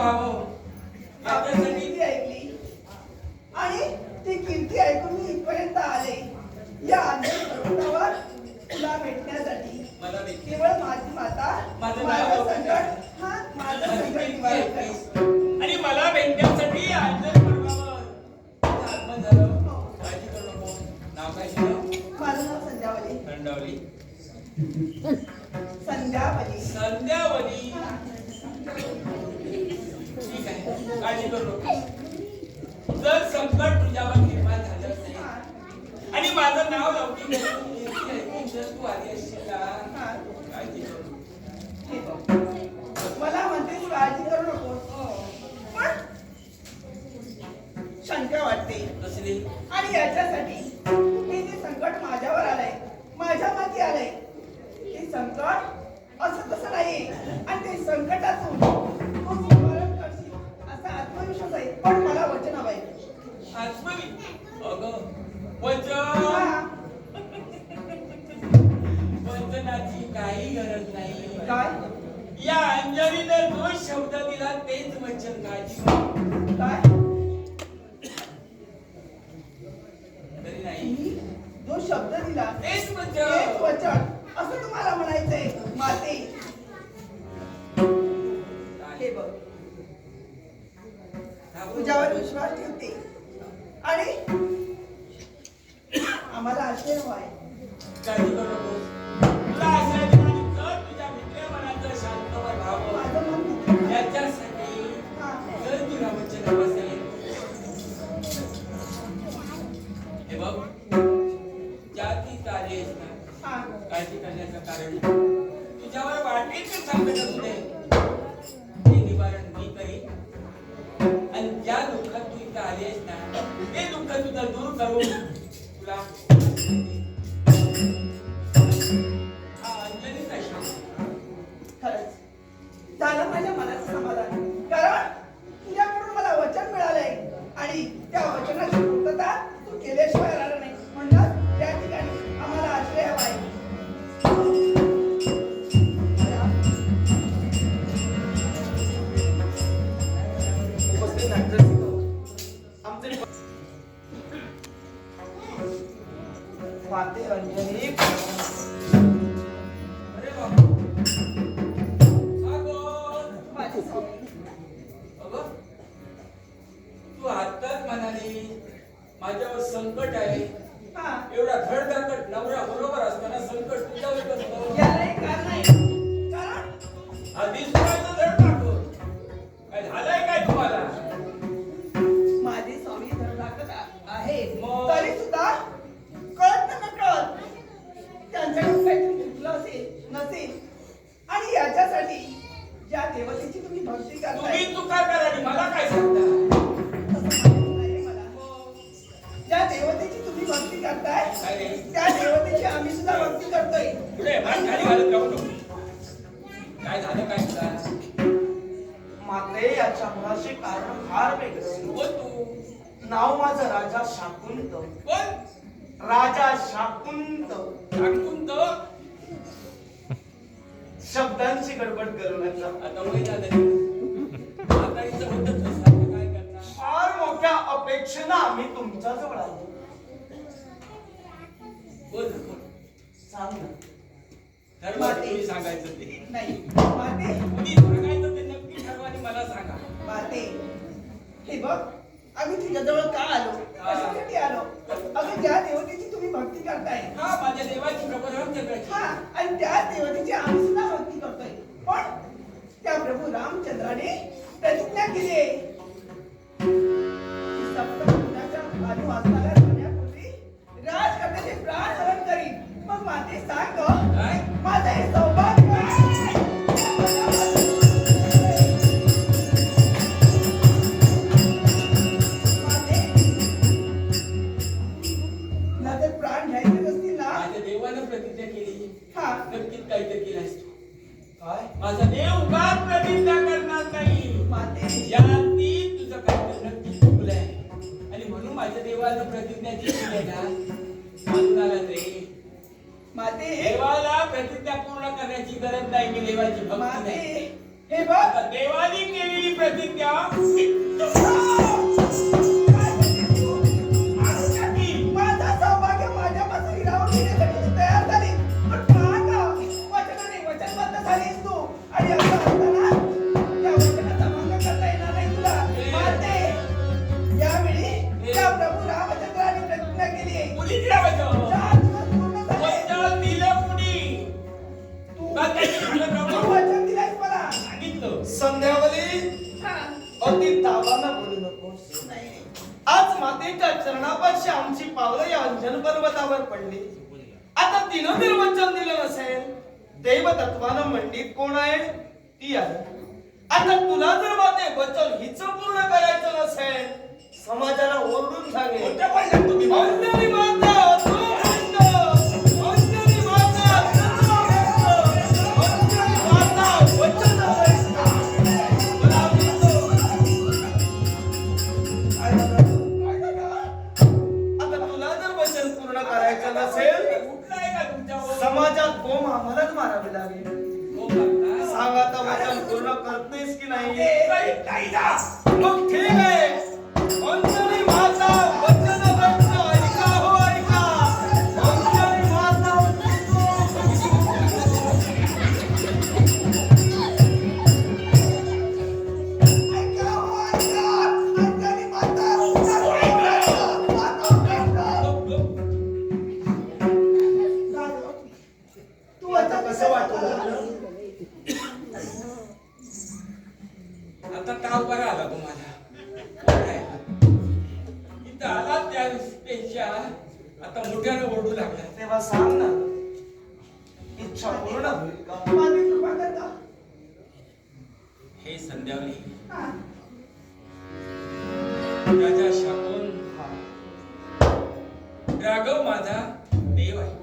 तुझ्यावर आहे काळजी करू नको जर संकट तुझ्यावर निर्माण झालं असेल आणि माझं नाव लवकर तू आली असशील ना, वचन हा, माझ्यावर संकट आहे. हा. एवढा धडधाकट नवरा बरोबर असताना संकट तुझ्यावर कसं आहे. कारण? आधीच तुला धड टाकतो काय झालंय काय तुम्हाला? माझे स्वामी धर्माकत आहे. मग? तरी सुद्धा कळत न कळत. त्यांच्याकडून काहीतरी चुकलं असेल नसेल. आणि याच्यासाठी ज्या देवतेची तुम्ही भक्ती करताय तुम्ही चुका करा मला काय सांगता? देवतेची तुम्ही भक्ती करताय? त्या देवतेची आम्ही सुद्धा भक्ती करतोय. काय झालं काय माते याच्या मुळाशी कारण फार वेगळं. तू. नाव माझं राजा शाकुंत. कोण राजा शाकुंत. टाकून तो शब्दांची गडबड करू नका. आता वय झालं अपेक्षेनं आम्ही तुमच्या जवळ आलो बोल ना, बोल. सांग ना. ठरवा तुम्ही सांगायचं ते. नाही. माते. तुम्ही सांगायचं ते नक्की ठरवा आणि मला सांगा. माते. हे बघ आम्ही तुझ्याजवळ का आलो? कशासाठी आलो? अगं ज्या देवतेची तुम्ही भक्ती करताय. हा माझ्या देवाची प्रभू रामचंद्राची हा आणि त्या देवतेची आम्ही सुद्धा भक्ती करतोय. पण त्या प्रभू रामचंद्राने प्रतिज्ञा केली आहे. जाण्यापूर्वी राजकन्याचे प्राण हरण करीन मग माते सांग गं, काय माझं हे. सौभाग्य आहे. माते, ना जर प्राण घ्यायचे नसतील ना माझ्या देवाची काहीतरी केलास तू काय? माझा देव का प्रतिज्ञा देवानं प्रतिज्ञा केली आहे ना माते देवाला प्रतिज्ञा पूर्ण करण्याची गरज नाही मी देवाची भक्ती माते नाही. हे बघ. देवाने केलेली प्रतिज्ञा तुला जर माते वचन हिच पूर्ण करायचं नसेल समाजाला ओरडून सांगेल पाहिजे तुम्ही माता तू माता तू माता वचन? आता तुला जर वचन पूर्ण करायचं नसेल समाजात बोम आम्हालाच मारावी लागेल? सांग आता वचन पूर्ण करतेस की नाही काही मग ठीक आहे इच्छा पूर्ण होईल का? माझी कृपा करता. हे संध्यावली. राजा शापून राघव माझा देव आहे.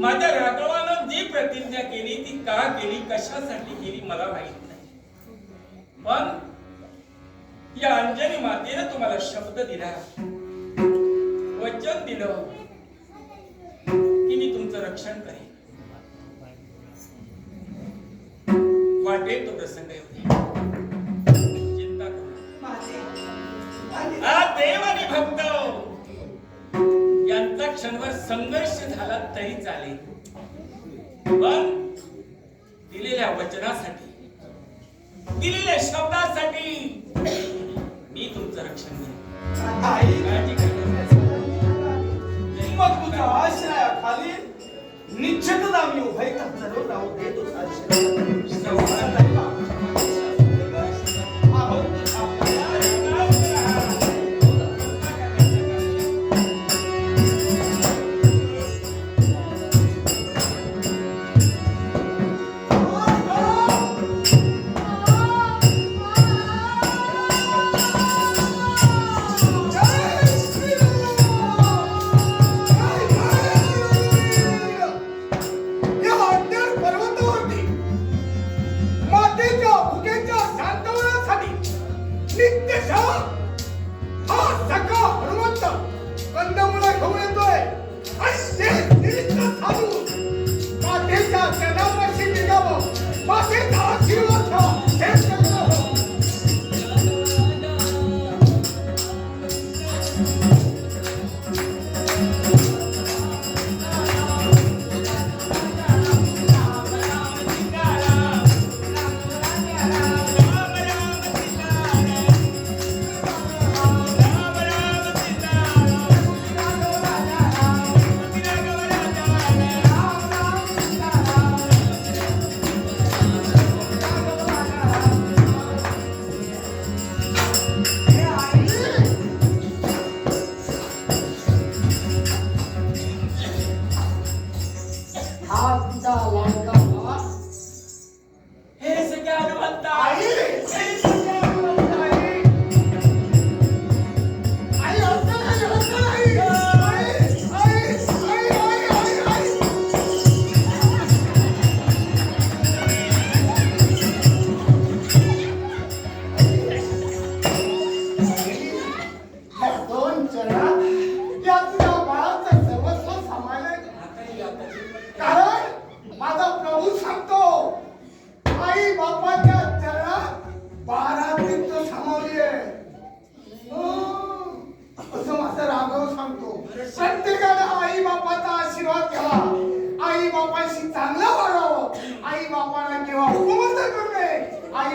माझ्या राघवानं जी प्रतिज्ञा केली ती का केली कशासाठी केली मला माहीत नाही. पण या अंजनी मातेनं तुम्हाला शब्द दिला. वचन दिलं. रक्षण करेन वाटेल तो प्रसंग येऊ. चिंता करू हा देव आणि भक्त यांचा क्षणभर संघर्ष झाला तरी चालेल. पण दिलेल्या वचनासाठी दिलेल्या शब्दासाठी मी तुमचं रक्षण करेन. काळजी मग तुझ्या आश्रयाखाली ನಿಜಕ್ಕದಾಗಿಯೂ ಭಯ ನಾವು ಬೇಕು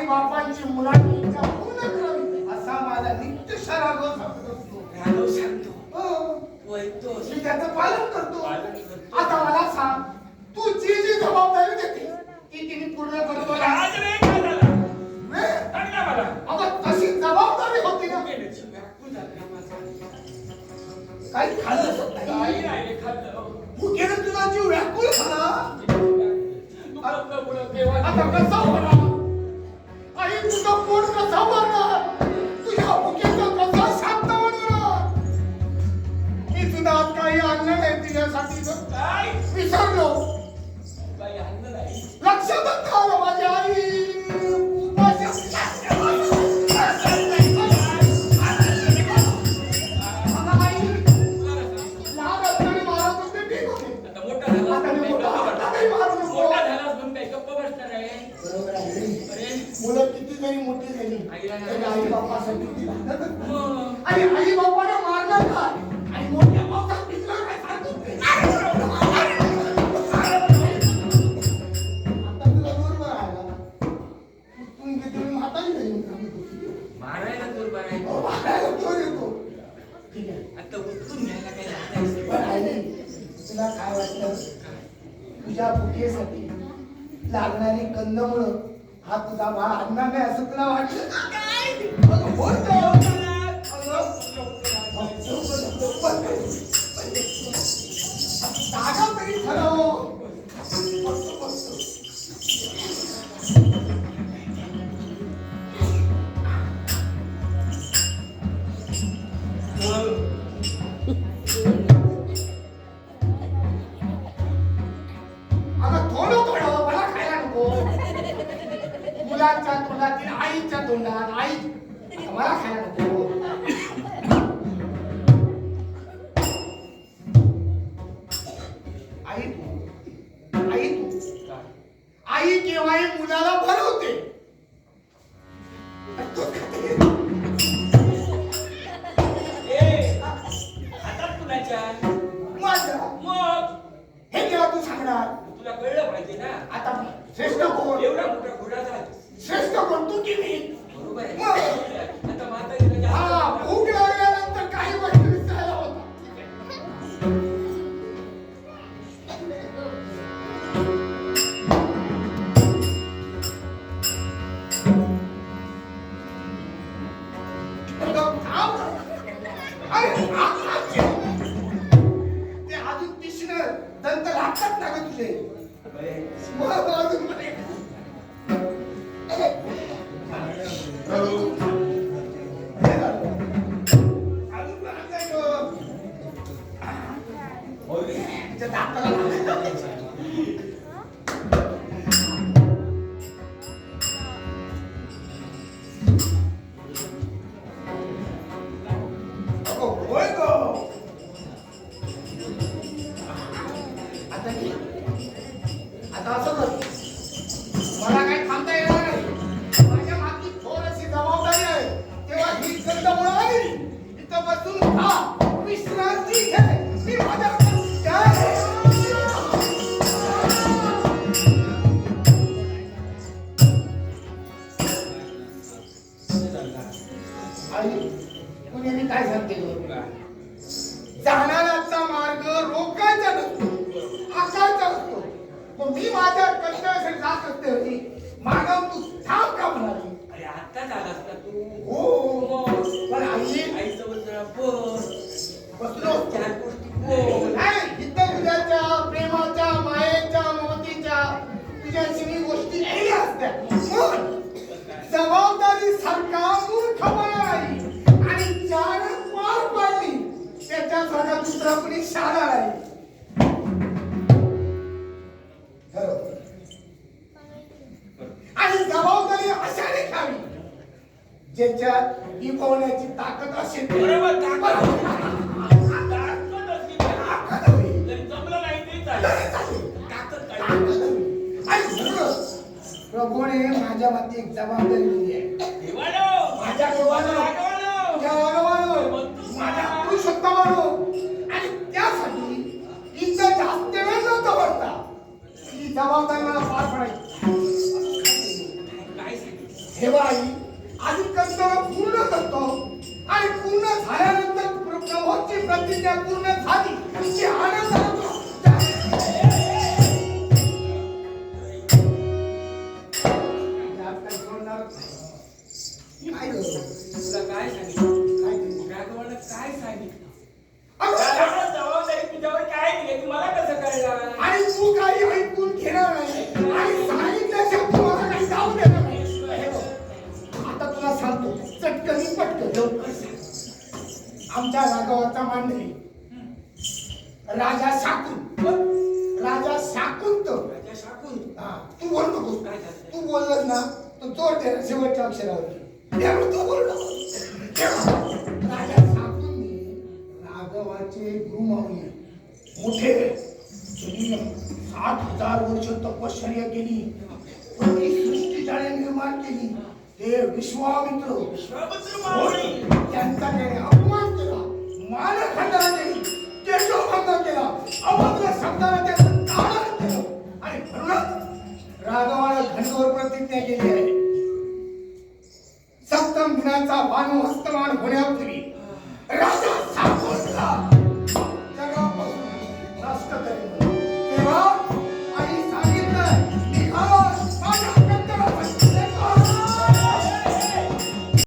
बापांची मुलांचा असा माझा नित्य शराग सांगतो. हो. मी त्याचं पालन करतो. आता मला सांग तू जी जी जबाबदारी देते ती तिने पूर्ण करतो अगं तशी जबाबदारी होती ना. खाल्लं काही नाही खाल्लं. तुझा जीव व्याकुळ झाला. आता होणार? मी सुद्धा काही आणलं नाही तिच्यासाठी विसरलो तुला काय वाटतं? तुझ्या भुकेसाठी लागणारी कंदमुळं हा तुझा भा आणणार नाही असं तुला वाटलं मुलाच्या तोंडातील आईच्या तोंडात आई मला खायला नको. जबाबदारी सरकार मूर्खपणा नाही आणि चार पार पाडली. त्याच्यासारखा दुसरा कोणी शाळा नाही हो. आणि जबाबदारी अशाने खावी ज्याच्यात ही ताकद असेल. बरोबर ताकद. माझ्या माती एक जबाबदारी दिली आहे. माझ्या देवानं आमच्या राघवाचा मांडली राजा शाकुन. राजा राजा शाकून? हा, तू बोल नको? तू बोललास ना तर जोर दे शेवटच्या अक्षरावर. त्यामुळे तू बोल नको. राजा शाकुंनी राघवाचे गुरुमाऊली मोठे. साठ हजार वर्ष तपश्चर्या केली. ती सृष्टी निर्माण केली? ते विश्वामित्र विश्वामित्र माऊली त्यांचा त्याने अपमान केला. मानखंडाने केली तेजोभंग केला. अभद्र शब्दाने त्याचं केलं. आणि म्हणूनच राघवानं घनघोर प्रतिज्ञा केली आहे. सप्तम दिनाचा भानुहस्तमान होण्यापूर्वी राजा सापडला.